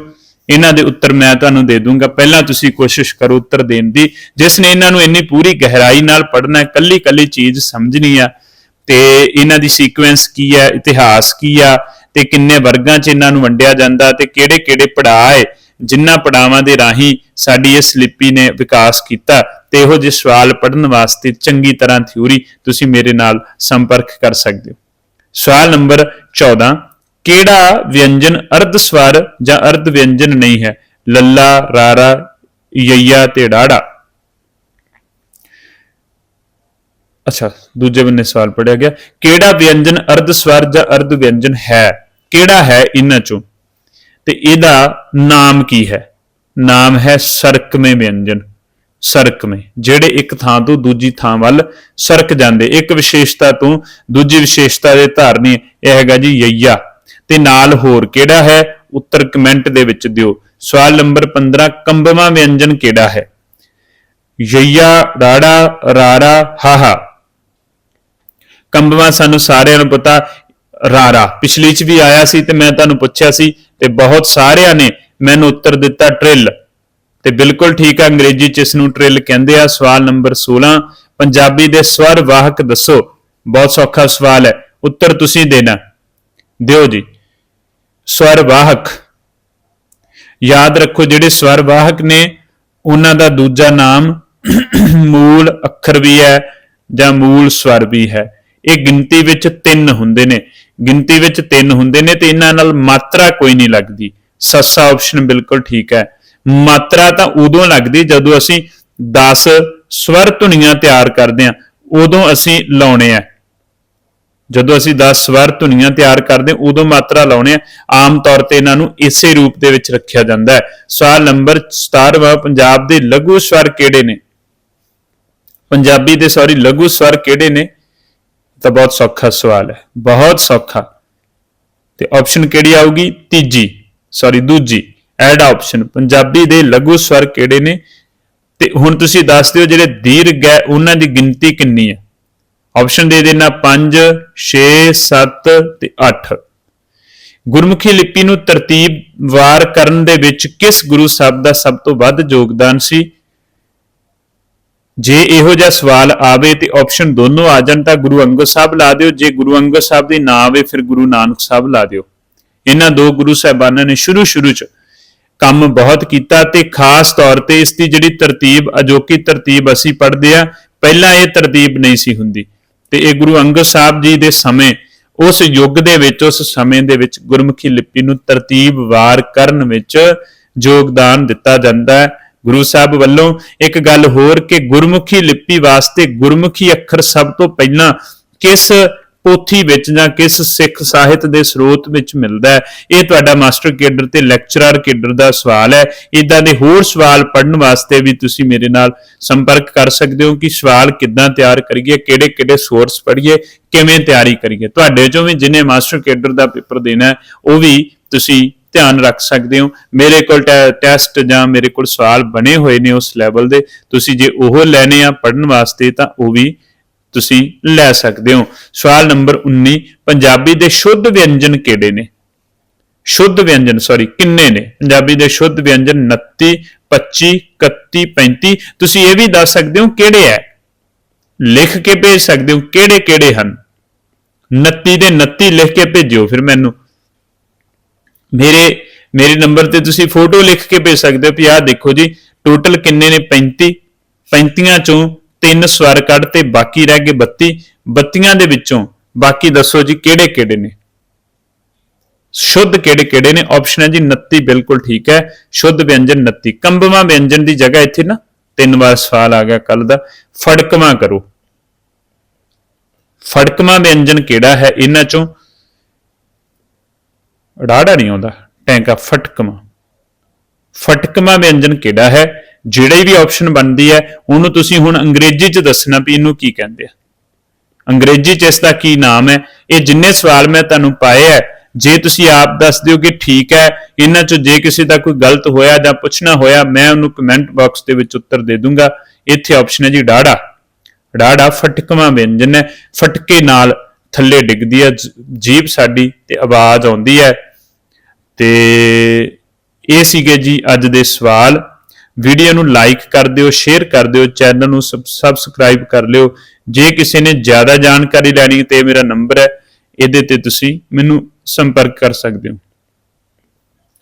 ਇਹਨਾਂ ਦੇ ਉੱਤਰ ਮੈਂ ਤੁਹਾਨੂੰ ਦੇ ਦੂੰਗਾ। ਪਹਿਲਾਂ ਤੁਸੀਂ ਕੋਸ਼ਿਸ਼ ਕਰੋ ਉੱਤਰ ਦੇਣ ਦੀ। ਜਿਸ ਨੇ ਇਹਨਾਂ ਨੂੰ ਇੰਨੀ ਪੂਰੀ ਗਹਿਰਾਈ ਨਾਲ ਪੜ੍ਹਨਾ ਹੈ ਕੱਲੀ ਕੱਲੀ ਚੀਜ਼ ਸਮਝਣੀ ਆ, ਤੇ ਇਹਨਾਂ ਦੀ ਸੀਕੁਐਂਸ ਕੀ ਹੈ ਇਤਿਹਾਸ ਕੀ ਆ, ਤੇ ਕਿੰਨੇ ਵਰਗਾਂ 'ਚ ਇਹਨਾਂ ਨੂੰ ਵੰਡਿਆ ਜਾਂਦਾ, ਤੇ ਕਿਹੜੇ ਕਿਹੜੇ ਪੜਾਅ ਹੈ ਜਿਨ੍ਹਾਂ ਪੜਾਵਾਂ ਦੇ ਰਾਹੀਂ ਸਾਡੀ ਇਸ ਲਿਪੀ ਨੇ ਵਿਕਾਸ ਕੀਤਾ ਤੇ ਇਹੋ ਜਿਹੇ ਸਵਾਲ ਪੜਨ ਵਾਸਤੇ ਚੰਗੀ ਤਰ੍ਹਾਂ ਥਿਊਰੀ ਤੁਸੀਂ ਮੇਰੇ ਨਾਲ ਸੰਪਰਕ ਕਰ ਸਕਦੇ ਹੋ। ਸਵਾਲ ਨੰਬਰ 14 ਕਿਹੜਾ ਵਿਅੰਜਨ ਅਰਧ ਸਵਰ ਜਾਂ ਅਰਧ ਵਿਅੰਜਨ ਨਹੀਂ ਹੈ? ਲੱਲਾ, ਰਾਰਾ, ਯਈਆ ਤੇ ਡਾੜਾ ਅੱਛਾ, ਦੂਜੇ ਬੰਨੇ ਸਵਾਲ ਪੜਿਆ ਗਿਆ। ਕਿਹੜਾ ਵਿਅੰਜਨ ਅਰਧ ਸਵਰ ਜਾਂ ਅਰਧ ਵਿਅੰਜਨ ਹੈ? ਕਿਹੜਾ ਹੈ ਇਹਨਾਂ ਚੋਂ? ਤੇ ਇਹਦਾ ਨਾਮ ਕੀ ਹੈ? ਨਾਮ ਹੈ ਸਰਕਮੇ ਵਿਅੰਜਨ। ਸਰਕਮੇ, ਜਿਹੜੇ ਇੱਕ ਥਾਂ ਤੋਂ ਦੂਜੀ ਥਾਂ ਵੱਲ ਸਰਕ ਜਾਂਦੇ। ਇੱਕ ਵਿਸ਼ੇਸ਼ਤਾ ਤੋਂ ਦੂਜੀ ਵਿਸ਼ੇਸ਼ਤਾ ਦੇ ਧਾਰਨੀ ਇਹ ਹੈਗਾ ਜੀ ਯਈਆ। ਤੇ ਨਾਲ ਹੋਰ ਕਿਹੜਾ ਹੈ? ਉੱਤਰ ਕਮੈਂਟ ਦੇ ਵਿੱਚ ਦਿਓ। ਸਵਾਲ ਨੰਬਰ 15 ਕੰਬਵਾ ਵਿਅੰਜਨ ਕਿਹੜਾ ਹੈ? ਯਈਆ, ਰਾੜਾ ਰਾਰਾ ਹਾਹਾ ਕੰਬਵਾ ਸਾਨੂੰ ਸਾਰਿਆਂ ਨੂੰ ਪਤਾ। ਰਾਰਾ। ਪਿਛਲੀ ਚ ਵੀ ਆਇਆ ਸੀ ਤੇ ਮੈਂ ਤੁਹਾਨੂੰ ਪੁੱਛਿਆ ਸੀ ਤੇ ਬਹੁਤ ਸਾਰਿਆਂ ਨੇ ਮੈਨੂੰ ਉੱਤਰ ਦਿੱਤਾ ਟ੍ਰਿਲ। ਤੇ ਬਿਲਕੁਲ ਠੀਕ ਹੈ ਅੰਗਰੇਜ਼ੀ ਚ ਇਸ ਨੂੰ ਟ੍ਰਿਲ ਕਹਿੰਦੇ ਆ। ਸਵਾਲ ਨੰਬਰ 16 ਪੰਜਾਬੀ ਦੇ ਸਵਰ ਵਾਹਕ ਦੱਸੋ। ਬਹੁਤ ਸੌਖਾ ਸਵਾਲ ਹੈ। ਉੱਤਰ ਤੁਸੀਂ ਦੇਣਾ। ਦਿਓ ਜੀ। ਸਵਰ ਵਾਹਕ। ਯਾਦ ਰੱਖੋ, ਜਿਹੜੇ ਸਵਰ ਵਾਹਕ ਨੇ, ਉਹਨਾਂ ਦਾ ਦੂਜਾ ਨਾਮ ਮੂਲ ਅੱਖਰ ਵੀ ਹੈ ਜਾਂ ਮੂਲ ਸਵਰ ਵੀ ਹੈ। ਇਹ ਗਿਣਤੀ ਵਿੱਚ ਤਿੰਨ ਹੁੰਦੇ ਨੇ। ਗਿਣਤੀ ਵਿੱਚ ਤਿੰਨ ਹੁੰਦੇ ਨੇ ਤੇ ਇਹਨਾਂ ਨਾਲ ਮਾਤਰਾ ਕੋਈ ਨਹੀਂ ਲੱਗਦੀ। ਸੱਸਾ ਆਪਸ਼ਨ ਬਿਲਕੁਲ ਠੀਕ ਹੈ। ਮਾਤਰਾ ਤਾਂ ਉਦੋਂ ਲੱਗਦੀ ਜਦੋਂ ਅਸੀਂ 10 ਸਵਰ ਧੁਨੀਆਂ ਤਿਆਰ ਕਰਦੇ ਹਾਂ ਉਦੋਂ ਅਸੀਂ ਲਾਉਣੇ ਆ। ਜਦੋਂ ਅਸੀਂ 10 ਸਵਰ ਧੁਨੀਆਂ ਤਿਆਰ ਕਰਦੇ ਹਾਂ, ਉਦੋਂ ਮਾਤਰਾ ਲਾਉਣੇ ਆ। ਆਮ ਤੌਰ ਤੇ ਇਹਨਾਂ ਨੂੰ ਇਸੇ ਰੂਪ ਦੇ ਵਿੱਚ ਰੱਖਿਆ ਜਾਂਦਾ ਹੈ। ਸਵਾਲ ਨੰਬਰ 17ਵਾਂ ਪੰਜਾਬ ਦੇ ਲਘੂ ਸਵਰ ਕਿਹੜੇ ਨੇ? ਪੰਜਾਬੀ ਦੇ ਸੌਰੀ ਲਘੂ ਸਵਰ ਕਿਹੜੇ ਨੇ? ਤਾਂ ਬਹੁਤ ਸੌਖਾ ਸਵਾਲ ਹੈ। ਬਹੁਤ ਸੌਖਾ। ਤੇ ਆਪਸ਼ਨ ਕਿਹੜੀ ਆਊਗੀ? ਤੀਜੀ। ਸੌਰੀ ਦੂਜੀ। ਐਡ ਆਪਸ਼ਨ ਪੰਜਾਬੀ ਦੇ ਲਘੂ ਸਵਰ ਕਿਹੜੇ ਨੇ? ਤੇ ਹੁਣ ਤੁਸੀਂ ਦੱਸ ਦਿਓ ਜਿਹੜੇ ਦੀਰਘ ਹੈ, ਉਹਨਾਂ ਦੀ ਗਿਣਤੀ ਕਿੰਨੀ ਹੈ। ਆਪਸ਼ਨ ਦੇ ਦੇਣਾ 5 6 7 ਤੇ 8 ਗੁਰਮੁਖੀ ਲਿਪੀ ਨੂੰ ਤਰਤੀਬ ਵਾਰ ਕਰਨ ਦੇ ਵਿੱਚ ਕਿਸ ਗੁਰੂ ਸਾਹਿਬ ਦਾ ਸਭ ਤੋਂ ਵੱਧ ਯੋਗਦਾਨ ਸੀ? ਜੇ ਇਹੋ ਜਿਹਾ ਸਵਾਲ ਆਵੇ ਤੇ ਆਪਸ਼ਨ ਦੋਨੋਂ ਆ ਜਾਣ ਤਾਂ ਗੁਰੂ ਅੰਗਦ ਸਾਹਿਬ ਲਾ ਦਿਓ। ਜੇ ਗੁਰੂ ਅੰਗਦ ਸਾਹਿਬ ਦੀ ਨਾ ਆਵੇ ਫਿਰ ਗੁਰੂ ਨਾਨਕ ਸਾਹਿਬ ਲਾ ਦਿਓ। ਇਹਨਾਂ ਦੋ ਗੁਰੂ ਸਾਹਿਬਾਨਾਂ ਨੇ ਸ਼ੁਰੂ ਸ਼ੁਰੂ ਚ ਕੰਮ ਬਹੁਤ ਕੀਤਾ ਤੇ ਖਾਸ ਤੌਰ ਤੇ ਇਸ ਦੀ ਜਿਹੜੀ ਤਰਤੀਬ, ਅਜੋਕੀ ਤਰਤੀਬ ਅਸੀਂ ਪੜ੍ਹਦੇ ਆ ਪਹਿਲਾਂ ਇਹ ਤਰਤੀਬ ਨਹੀਂ ਸੀ ਹੁੰਦੀ। ਤੇ ਇਹ ਗੁਰੂ ਅੰਗਦ ਸਾਹਿਬ ਜੀ ਦੇ ਸਮੇਂ, ਉਸ ਯੁੱਗ ਦੇ ਵਿੱਚ, ਉਸ ਸਮੇਂ ਦੇ ਵਿੱਚ ਗੁਰਮੁਖੀ ਲਿਪੀ ਨੂੰ ਤਰਤੀਬ ਵਾਰ ਕਰਨ ਵਿੱਚ ਯੋਗਦਾਨ ਦਿੱਤਾ ਜਾਂਦਾ ਹੈ। ਗੁਰੂ ਸਾਹਿਬ ਵੱਲੋਂ ਇੱਕ ਗੱਲ ਹੋਰ ਕਿ ਗੁਰਮੁਖੀ ਲਿਪੀ ਵਾਸਤੇ ਗੁਰਮੁਖੀ ਅੱਖਰ ਸਭ ਤੋਂ ਪਹਿਲਾਂ ਕਿਸ ਪੋਥੀ ਵਿੱਚ ਜਾਂ ਕਿਸ ਸਿੱਖ ਸਾਹਿਤ ਦੇ ਸਰੋਤ ਵਿੱਚ ਮਿਲਦਾ ਹੈ? ਇਹ ਤੁਹਾਡਾ ਮਾਸਟਰ ਕੇਡਰ ਤੇ ਲੈਕਚਰਰ ਕੇਡਰ ਦਾ ਸਵਾਲ ਹੈ। ਇਦਾਂ ਦੇ ਹੋਰ ਸਵਾਲ ਪੜਨ ਵਾਸਤੇ ਵੀ ਤੁਸੀਂ ਮੇਰੇ ਨਾਲ ਸੰਪਰਕ ਕਰ ਸਕਦੇ ਹੋ ਕਿ ਸਵਾਲ ਕਿੱਦਾਂ ਤਿਆਰ ਕਰੀਏ, ਕਿਹੜੇ ਕਿਹੜੇ ਸੋਰਸ ਪੜ੍ਹੀਏ, ਕਿਵੇਂ ਤਿਆਰੀ ਕਰੀਏ। ਤੁਹਾਡੇ ਚੋਂ ਵੀ ਜਿਹਨੇ ਮਾਸਟਰ ਕੇਡਰ ਦਾ ਪੇਪਰ ਦੇਣਾ ਉਹ ਵੀ ਤੁਸੀਂ ਧਿਆਨ ਰੱਖ ਸਕਦੇ ਹੋ। ਮੇਰੇ ਕੋਲ ਟੈ- ਟੈਸਟ ਜਾਂ ਮੇਰੇ ਕੋਲ ਸਵਾਲ ਬਣੇ ਹੋਏ ਨੇ ਉਸ ਲੈਵਲ ਦੇ। ਤੁਸੀਂ ਜੇ ਉਹ ਲੈਣੇ ਆ ਪੜਨ ਵਾਸਤੇ ਤਾਂ ਉਹ ਵੀ ਤੁਸੀਂ ਲੈ ਸਕਦੇ ਹੋ। ਸਵਾਲ ਨੰਬਰ 19 ਪੰਜਾਬੀ ਦੇ ਸ਼ੁੱਧ ਵਿਅੰਜਨ ਕਿਹੜੇ ਨੇ? ਸ਼ੁੱਧ ਵਿਅੰਜਨ ਸੌਰੀ ਕਿੰਨੇ ਨੇ? ਪੰਜਾਬੀ ਦੇ ਸ਼ੁੱਧ ਵਿਅੰਜਨ 29 25 31 35 ਤੁਸੀਂ ਇਹ ਵੀ ਦੱਸ ਸਕਦੇ ਹੋ ਕਿਹੜੇ ਹੈ ਲਿਖ ਕੇ ਭੇਜ ਸਕਦੇ ਹੋ ਕਿਹੜੇ ਕਿਹੜੇ ਹਨ? 29 ਦੇ 29 ਲਿਖ ਕੇ ਭੇਜਿਓ ਫਿਰ ਮੈਨੂੰ। ਮੇਰੇ ਮੇਰੇ ਨੰਬਰ ਤੇ ਤੁਸੀਂ ਫੋਟੋ ਲਿਖ ਕੇ ਭੇਜ ਸਕਦੇ ਹੋ ਵੀ ਆਹ ਦੇਖੋ ਜੀ ਟੋਟਲ ਕਿੰਨੇ ਨੇ? 35 35 ਚੋਂ ਤਿੰਨ ਸਵਰ ਕੱਢ ਤੇ ਬਾਕੀ ਰਹਿ ਗਏ 32 32 ਦੇ ਵਿੱਚੋਂ ਬਾਕੀ ਦੱਸੋ ਜੀ ਕਿਹੜੇ ਕਿਹੜੇ ਨੇ? ਸ਼ੁੱਧ ਕਿਹੜੇ ਕਿਹੜੇ ਨੇ? ਆਪਸ਼ਨ ਹੈ ਜੀ 29 ਬਿਲਕੁਲ ਠੀਕ ਹੈ। ਸ਼ੁੱਧ ਵਿਅੰਜਨ 29 ਕੰਬਵਾ ਵਿਅੰਜਨ ਦੀ ਜਗ੍ਹਾ ਇੱਥੇ ਨਾ, ਤਿੰਨ ਵਾਰ ਸਵਾਲ ਆ ਗਿਆ ਕੱਲ ਦਾ। ਫੜਕਵਾ ਕਰੋ। ਫੜਕਵਾ ਵਿਅੰਜਨ ਕਿਹੜਾ ਹੈ? ਇਹਨਾਂ ਚੋਂ ਰਾੜਾ ਨਹੀਂ ਆਉਂਦਾ, ਟੈਂਕਾ ਫਟਕਵਾ ਫਟਕਵਾ ਵਿਅੰਜਨ ਕਿਹੜਾ ਹੈ? ਜਿਹੜੀ ਵੀ ਆਪਸ਼ਨ ਬਣਦੀ ਹੈ, ਉਹਨੂੰ ਤੁਸੀਂ ਹੁਣ ਅੰਗਰੇਜ਼ੀ ਚ ਦੱਸਣਾ ਵੀ ਇਹਨੂੰ ਕੀ ਕਹਿੰਦੇ ਆ। ਅੰਗਰੇਜ਼ੀ ਚ ਇਸ ਦਾ ਕੀ ਨਾਮ ਹੈ? ਇਹ ਜਿੰਨੇ ਸਵਾਲ ਮੈਂ ਤੁਹਾਨੂੰ ਪਾਏ ਹੈ, ਜੇ ਤੁਸੀਂ ਆਪ ਦੱਸ ਦਿਓ ਕਿ ਠੀਕ ਹੈ, ਇਹਨਾਂ ਚੋਂ ਜੇ ਕਿਸੇ ਦਾ ਕੋਈ ਗਲਤ ਹੋਇਆ ਜਾਂ ਪੁੱਛਣਾ ਹੋਇਆ, ਮੈਂ ਉਹਨੂੰ ਕਮੈਂਟ ਬਾਕਸ ਦੇ ਵਿੱਚ ਉੱਤਰ ਦੇ ਦੂੰਗਾ। ਇੱਥੇ ਆਪਸ਼ਨ ਹੈ ਜੀ ਡਾੜਾ ਡਾੜਾ ਫਟਕਵਾ ਵਿਅੰਜਨ ਹੈ। ਫਟਕੇ ਨਾਲ ਥੱਲੇ ਡਿੱਗਦੀ ਹੈ, ਜ- ਜੀਭ ਸਾਡੀ ਤੇ ਆਵਾਜ਼ ਆਉਂਦੀ ਹੈ। ਤੇ ਇਹ ਸੀਗੇ ਜੀ ਅੱਜ ਦੇ ਸਵਾਲ। ਵੀਡੀਓ ਨੂੰ ਲਾਈਕ ਕਰ ਦਿਓ, ਸ਼ੇਅਰ ਕਰ ਦਿਓ, ਚੈਨਲ ਨੂੰ ਸਬਸਕ੍ਰਾਈਬ ਕਰ ਲਿਓ। ਜੇ ਕਿਸੇ ਨੇ ਜ਼ਿਆਦਾ ਜਾਣਕਾਰੀ ਲੈਣੀ ਤੇ ਇਹ ਮੇਰਾ ਨੰਬਰ ਹੈ, ਇਹਦੇ ਤੇ ਤੁਸੀਂ ਮੈਨੂੰ ਸੰਪਰਕ ਕਰ ਸਕਦੇ ਹੋ।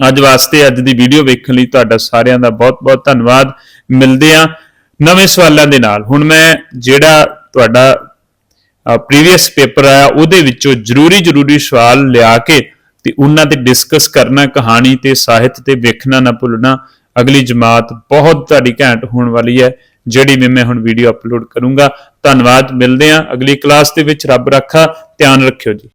ਅੱਜ ਵਾਸਤੇ ਅੱਜ ਦੀ ਵੀਡੀਓ ਵੇਖਣ ਲਈ ਤੁਹਾਡਾ ਸਾਰਿਆਂ ਦਾ ਬਹੁਤ-ਬਹੁਤ ਧੰਨਵਾਦ। ਮਿਲਦੇ ਆ ਨਵੇਂ ਸਵਾਲਾਂ ਦੇ ਨਾਲ। ਹੁਣ ਮੈਂ ਜਿਹੜਾ ਤੁਹਾਡਾ ਪ੍ਰੀਵੀਅਸ ਪੇਪਰ ਆਇਆ, ਉਹਦੇ ਵਿੱਚੋਂ ਜ਼ਰੂਰੀ ਜ਼ਰੂਰੀ ਸਵਾਲ ਲਿਆ ਕੇ ਤੇ ਉਹਨਾਂ ਤੇ ਡਿਸਕਸ ਕਰਨਾ, ਕਹਾਣੀ ਤੇ ਸਾਹਿਤ ਤੇ ਵੇਖਣਾ ਨਾ ਭੁੱਲਣਾ, ਅਗਲੀ ਜਮਾਤ ਬਹੁਤ ਤੁਹਾਡੀ ਘੈਂਟ ਹੋਣ ਵਾਲੀ ਹੈ, ਜਿਹੜੀ ਵੀ ਮੈਂ ਹੁਣ ਵੀਡੀਓ ਅਪਲੋਡ ਕਰੂੰਗਾ। ਧੰਨਵਾਦ, ਮਿਲਦੇ ਹਾਂ ਅਗਲੀ ਕਲਾਸ ਦੇ ਵਿੱਚ, ਰੱਬ ਰੱਖਾ, ਧਿਆਨ ਰੱਖਿਓ ਜੀ।